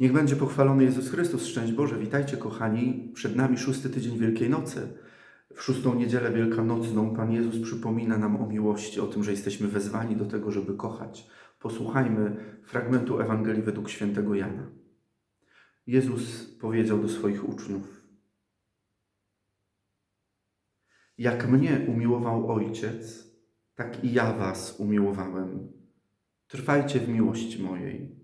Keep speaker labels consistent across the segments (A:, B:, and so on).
A: Niech będzie pochwalony Jezus Chrystus. Szczęść Boże, witajcie kochani. Przed nami szósty tydzień Wielkiej Nocy. W szóstą niedzielę wielkanocną Pan Jezus przypomina nam o miłości, o tym, że jesteśmy wezwani do tego, żeby kochać. Posłuchajmy fragmentu Ewangelii według świętego Jana. Jezus powiedział do swoich uczniów: Jak mnie umiłował Ojciec, tak i ja was umiłowałem. Trwajcie w miłości mojej.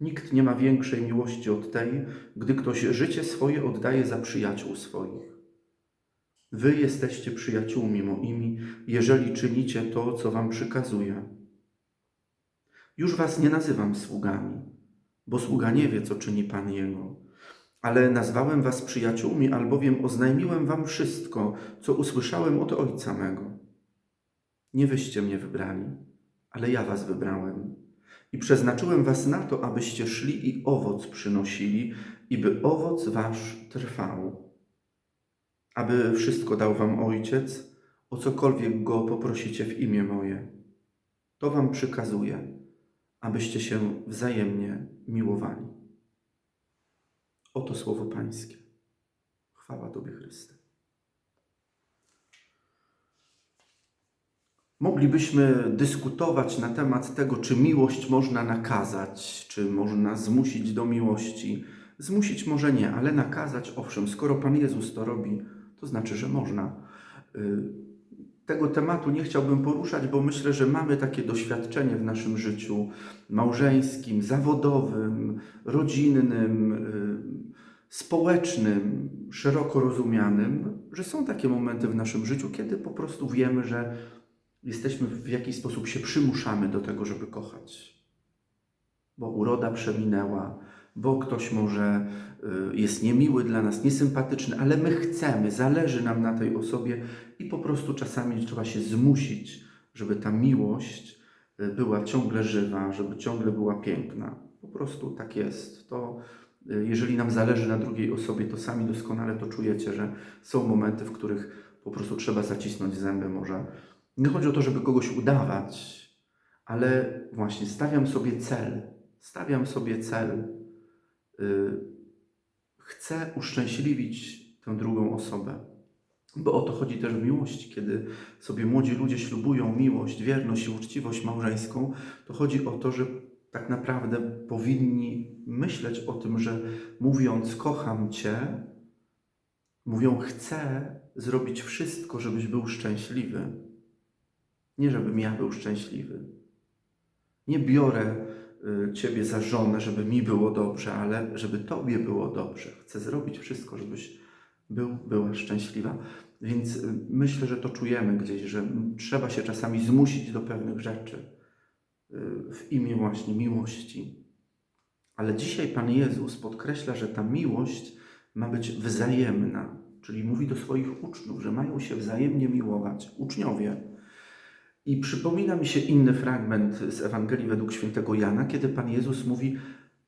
A: Nikt nie ma większej miłości od tej, gdy ktoś życie swoje oddaje za przyjaciół swoich. Wy jesteście przyjaciółmi moimi, jeżeli czynicie to, co wam przykazuję. Już was nie nazywam sługami, bo sługa nie wie, co czyni Pan Jego. Ale nazwałem was przyjaciółmi, albowiem oznajmiłem wam wszystko, co usłyszałem od Ojca mego. Nie wyście mnie wybrali, ale ja was wybrałem i przeznaczyłem was na to, abyście szli i owoc przynosili, i by owoc wasz trwał. Aby wszystko dał wam Ojciec, o cokolwiek go poprosicie w imię moje. To wam przykazuję, abyście się wzajemnie miłowali. Oto słowo Pańskie. Chwała Tobie, Chryste. Moglibyśmy dyskutować na temat tego, czy miłość można nakazać, czy można zmusić do miłości. Zmusić może nie, ale nakazać owszem, skoro Pan Jezus to robi, to znaczy, że można. Y, Tego tematu nie chciałbym poruszać, bo myślę, że mamy takie doświadczenie w naszym życiu małżeńskim, zawodowym, rodzinnym, y, społecznym, szeroko rozumianym, że są takie momenty w naszym życiu, kiedy po prostu wiemy, że jesteśmy w jakiś sposób się przymuszamy do tego, żeby kochać. Bo uroda przeminęła, bo ktoś może y, jest niemiły dla nas, niesympatyczny, ale my chcemy, zależy nam na tej osobie i po prostu czasami trzeba się zmusić, żeby ta miłość y, była ciągle żywa, żeby ciągle była piękna. Po prostu tak jest. To y, jeżeli nam zależy na drugiej osobie, to sami doskonale to czujecie, że są momenty, w których po prostu trzeba zacisnąć zęby może nie chodzi o to, żeby kogoś udawać, ale właśnie stawiam sobie cel. Stawiam sobie cel. Yy, chcę uszczęśliwić tę drugą osobę. Bo o to chodzi też w miłości. Kiedy sobie młodzi ludzie ślubują miłość, wierność i uczciwość małżeńską, to chodzi o to, że tak naprawdę powinni myśleć o tym, że mówiąc kocham Cię, mówią chcę zrobić wszystko, żebyś był szczęśliwy. Nie, żebym ja był szczęśliwy. Nie biorę y, Ciebie za żonę, żeby mi było dobrze, ale żeby Tobie było dobrze. Chcę zrobić wszystko, żebyś był, była szczęśliwa. Więc y, myślę, że to czujemy gdzieś, że trzeba się czasami zmusić do pewnych rzeczy y, w imię właśnie miłości. Ale dzisiaj Pan Jezus podkreśla, że ta miłość ma być wzajemna, czyli mówi do swoich uczniów, że mają się wzajemnie miłować. Uczniowie. I przypomina mi się inny fragment z Ewangelii według świętego Jana, kiedy Pan Jezus mówi: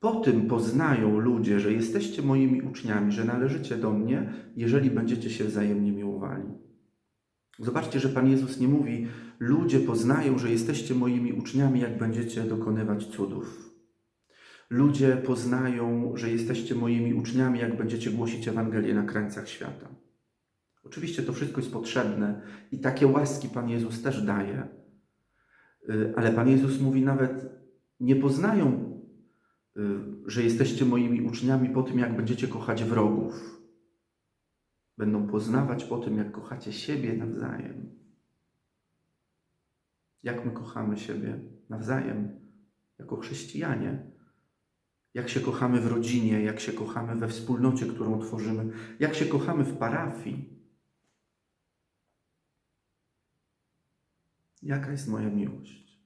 A: Po tym poznają ludzie, że jesteście moimi uczniami, że należycie do mnie, jeżeli będziecie się wzajemnie miłowali. Zobaczcie, że Pan Jezus nie mówi: Ludzie poznają, że jesteście moimi uczniami, jak będziecie dokonywać cudów. Ludzie poznają, że jesteście moimi uczniami, jak będziecie głosić Ewangelię na krańcach świata. Oczywiście to wszystko jest potrzebne i takie łaski Pan Jezus też daje. Y, Ale Pan Jezus mówi nawet, nie poznają, y, że jesteście moimi uczniami po tym, jak będziecie kochać wrogów. Będą poznawać po tym, jak kochacie siebie nawzajem. Jak my kochamy siebie nawzajem, jako chrześcijanie. Jak się kochamy w rodzinie, jak się kochamy we wspólnocie, którą tworzymy, jak się kochamy w parafii. Jaka jest moja miłość?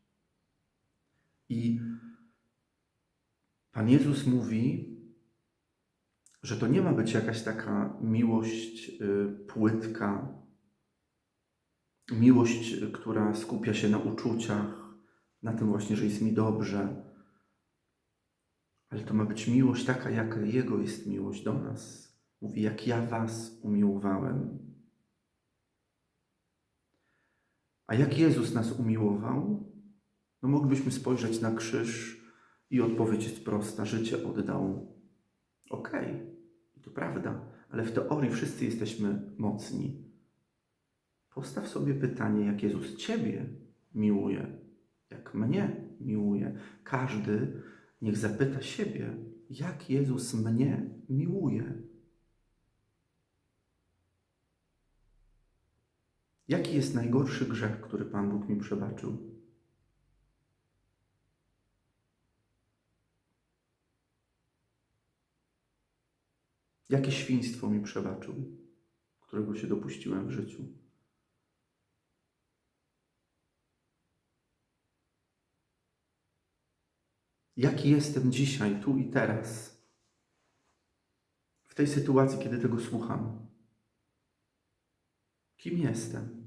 A: I Pan Jezus mówi, że to nie ma być jakaś taka miłość y, płytka, miłość, y, która skupia się na uczuciach, na tym właśnie, że jest mi dobrze, ale to ma być miłość taka, jaka Jego jest miłość do nas. Mówi, jak ja Was umiłowałem. A jak Jezus nas umiłował? No moglibyśmy spojrzeć na krzyż i odpowiedź jest prosta: życie oddał. Okej, okay, to prawda, ale w teorii wszyscy jesteśmy mocni. Postaw sobie pytanie, jak Jezus Ciebie miłuje, jak mnie miłuje. Każdy niech zapyta siebie, jak Jezus mnie miłuje. Jaki jest najgorszy grzech, który Pan Bóg mi przebaczył? Jakie świństwo mi przebaczył, którego się dopuściłem w życiu? Jaki jestem dzisiaj, tu i teraz, w tej sytuacji, kiedy tego słucham? Kim jestem?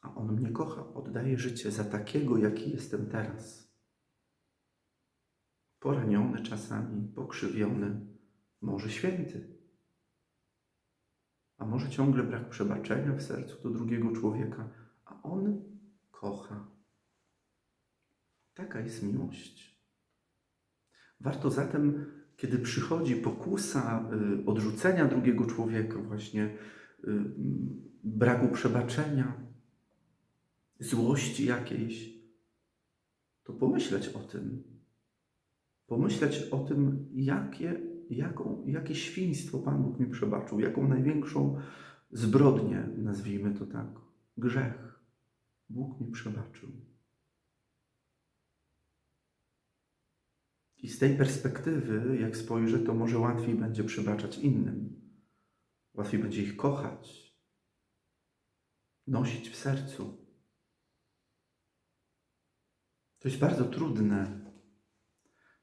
A: A On mnie kocha, oddaje życie za takiego, jaki jestem teraz. Poraniony czasami, pokrzywiony, może święty. A może ciągle brak przebaczenia w sercu do drugiego człowieka, a On kocha. Taka jest miłość. Warto zatem, kiedy przychodzi pokusa y, odrzucenia drugiego człowieka, właśnie braku przebaczenia, złości jakiejś, to pomyśleć o tym. Pomyśleć o tym, jakie, jaką, jakie świństwo Pan Bóg mi przebaczył, jaką największą zbrodnię, nazwijmy to tak, grzech Bóg mi przebaczył. I z tej perspektywy, jak spojrzę, to może łatwiej będzie przebaczać innym. Łatwiej będzie ich kochać, nosić w sercu. To jest bardzo trudne.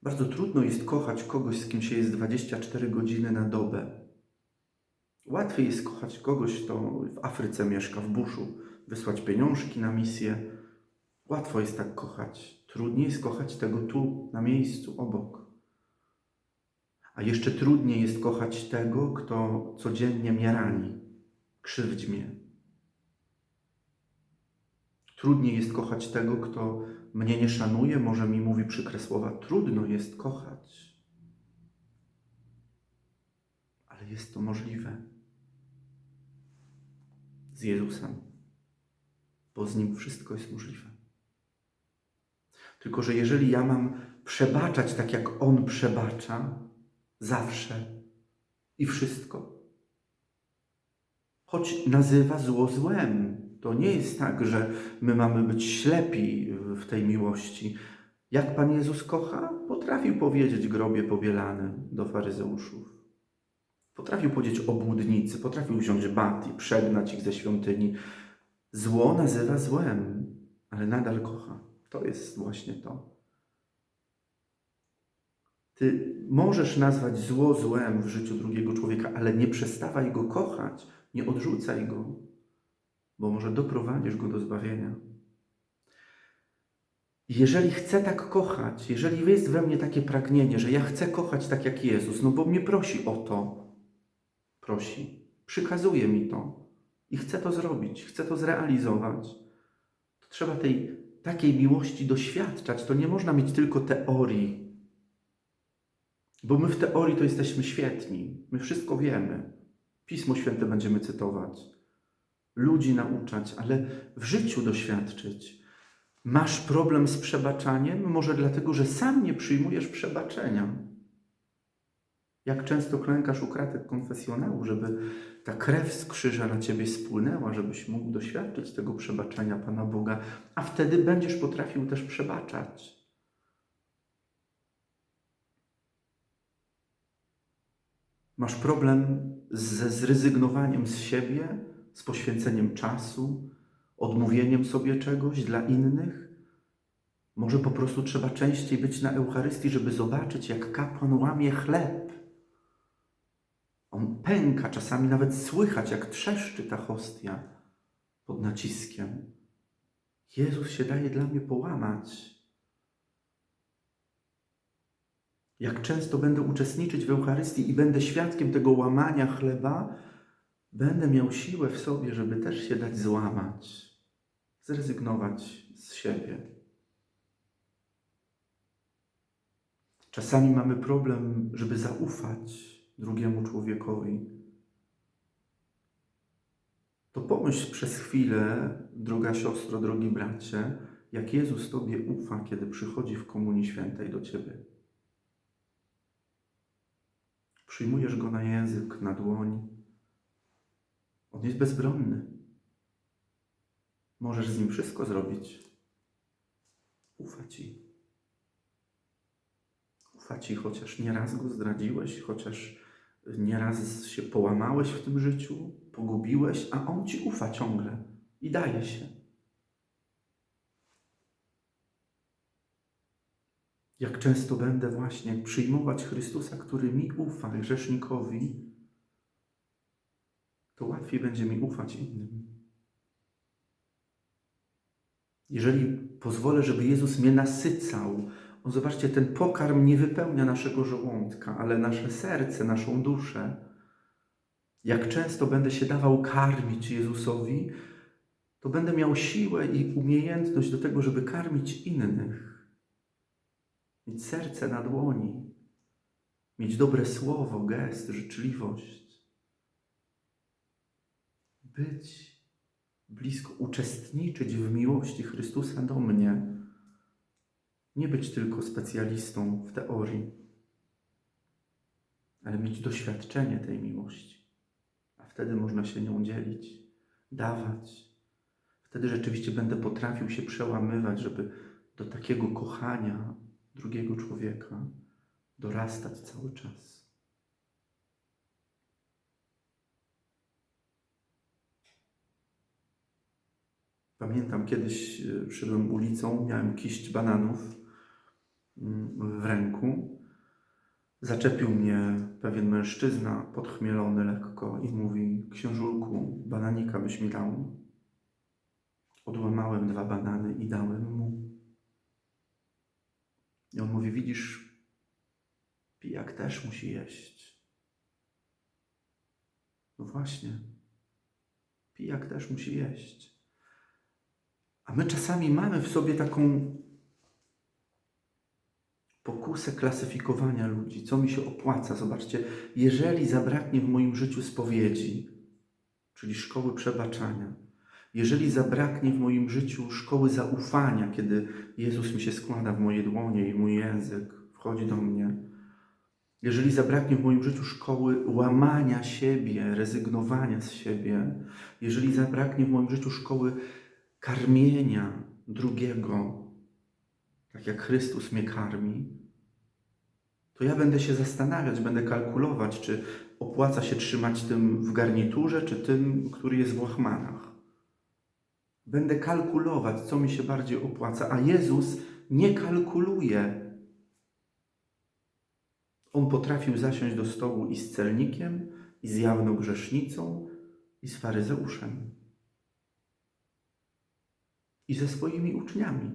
A: Bardzo trudno jest kochać kogoś, z kim się jest 24 godziny na dobę. Łatwiej jest kochać kogoś, kto w Afryce mieszka, w buszu, wysłać pieniążki na misję. Łatwo jest tak kochać. Trudniej jest kochać tego tu, na miejscu, obok. A jeszcze trudniej jest kochać tego, kto codziennie mnie rani, krzywdzi mnie. Trudniej jest kochać tego, kto mnie nie szanuje, może mi mówi przykre słowa. Trudno jest kochać. Ale jest to możliwe. Z Jezusem. Bo z Nim wszystko jest możliwe. Tylko, że jeżeli ja mam przebaczać tak, jak On przebacza, zawsze i wszystko, choć nazywa zło złem, to nie jest tak, że my mamy być ślepi w tej miłości. Jak Pan Jezus kocha, potrafił powiedzieć grobie pobielany do faryzeuszów. Potrafił powiedzieć obłudnicy, potrafił wziąć bat i przegnać ich ze świątyni. Zło nazywa złem, ale nadal kocha. To jest właśnie to. Ty możesz nazwać zło złem w życiu drugiego człowieka, ale nie przestawaj go kochać, nie odrzucaj go, bo może doprowadzisz go do zbawienia. Jeżeli chcę tak kochać, jeżeli jest we mnie takie pragnienie, że ja chcę kochać tak jak Jezus, no bo mnie prosi o to, prosi, przykazuje mi to i chcę to zrobić, chcę to zrealizować, to trzeba tej takiej miłości doświadczać. To nie można mieć tylko teorii, bo my w teorii to jesteśmy świetni, my wszystko wiemy. Pismo Święte będziemy cytować, ludzi nauczać, ale w życiu doświadczyć. Masz problem z przebaczaniem? Może dlatego, że sam nie przyjmujesz przebaczenia. Jak często klękasz u kratek konfesjonału, żeby ta krew z krzyża na ciebie spłynęła, żebyś mógł doświadczyć tego przebaczenia Pana Boga, a wtedy będziesz potrafił też przebaczać. Masz problem ze zrezygnowaniem z siebie, z poświęceniem czasu, odmówieniem sobie czegoś dla innych? Może po prostu trzeba częściej być na Eucharystii, żeby zobaczyć, jak kapłan łamie chleb On pęka, czasami nawet słychać, jak trzeszczy ta hostia pod naciskiem. Jezus się daje dla mnie połamać. Jak często będę uczestniczyć w Eucharystii i będę świadkiem tego łamania chleba, będę miał siłę w sobie, żeby też się dać złamać, zrezygnować z siebie. Czasami mamy problem, żeby zaufać drugiemu człowiekowi. To pomyśl przez chwilę, droga siostro, drogi bracie, jak Jezus Tobie ufa, kiedy przychodzi w Komunii Świętej do Ciebie. Przyjmujesz Go na język, na dłoń. On jest bezbronny. Możesz z Nim wszystko zrobić. Ufa Ci. Ufa Ci, chociaż nieraz Go zdradziłeś, chociaż nieraz się połamałeś w tym życiu, pogubiłeś, a On Ci ufa ciągle i daje się. Jak często będę właśnie przyjmować Chrystusa, który mi ufa, grzesznikowi, to łatwiej będzie mi ufać innym. Jeżeli pozwolę, żeby Jezus mnie nasycał, on zobaczcie, ten pokarm nie wypełnia naszego żołądka, ale nasze serce, naszą duszę. Jak często będę się dawał karmić Jezusowi, to będę miał siłę i umiejętność do tego, żeby karmić innych. Mieć serce na dłoni, mieć dobre słowo, gest, życzliwość. Być blisko, uczestniczyć w miłości Chrystusa do mnie. Nie być tylko specjalistą w teorii, ale mieć doświadczenie tej miłości. A wtedy można się nią dzielić, dawać. Wtedy rzeczywiście będę potrafił się przełamywać, żeby do takiego kochania drugiego człowieka dorastać cały czas. Pamiętam kiedyś e, szedłem ulicą, miałem kiść bananów mm, w ręku. Zaczepił mnie pewien mężczyzna, podchmielony lekko, i mówi: Książulku, bananika byś mi dał. Odłamałem dwa banany i dałem mu. I on mówi: Widzisz, pijak też musi jeść. No właśnie, pijak też musi jeść. A my czasami mamy w sobie taką pokusę klasyfikowania ludzi, co mi się opłaca. Zobaczcie, jeżeli zabraknie w moim życiu spowiedzi, czyli szkoły przebaczania, jeżeli zabraknie w moim życiu szkoły zaufania, kiedy Jezus mi się składa w moje dłonie i mój język wchodzi do mnie, jeżeli zabraknie w moim życiu szkoły łamania siebie, rezygnowania z siebie, jeżeli zabraknie w moim życiu szkoły karmienia drugiego, tak jak Chrystus mnie karmi, to ja będę się zastanawiać, będę kalkulować, czy opłaca się trzymać tym w garniturze, czy tym, który jest w łachmanach. Będę kalkulować, co mi się bardziej opłaca, a Jezus nie kalkuluje. On potrafił zasiąść do stołu i z celnikiem, i z jawną grzesznicą, i z faryzeuszem i ze swoimi uczniami.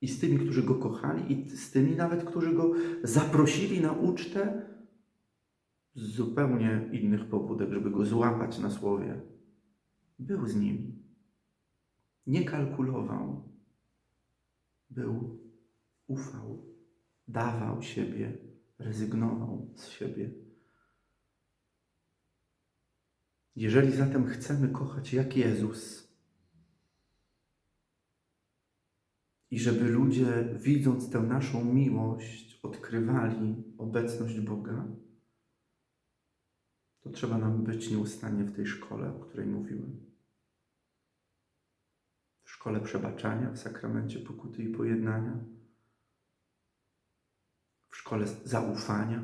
A: I z tymi, którzy go kochali, i z tymi nawet, którzy go zaprosili na ucztę z zupełnie innych pobudek, żeby go złapać na słowie. Był z nimi. Nie kalkulował. Był, ufał, dawał siebie, rezygnował z siebie. Jeżeli zatem chcemy kochać jak Jezus, I żeby ludzie, widząc tę naszą miłość, odkrywali obecność Boga, to trzeba nam być nieustannie w tej szkole, o której mówiłem szkole przebaczania, w sakramencie pokuty i pojednania, w szkole zaufania,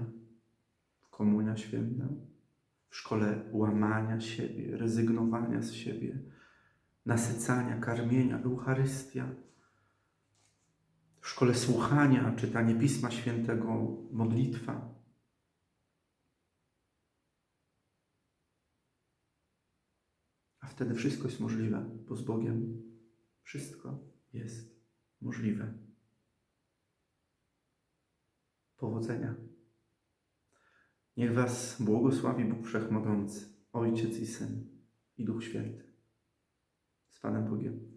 A: w komunia święta, w szkole łamania siebie, rezygnowania z siebie, nasycania, karmienia, Eucharystia, w szkole słuchania, czytanie Pisma Świętego, modlitwa. A wtedy wszystko jest możliwe, bo z Bogiem wszystko jest możliwe. Powodzenia. Niech Was błogosławi Bóg Wszechmogący, Ojciec i Syn i Duch Święty. Z Panem Bogiem.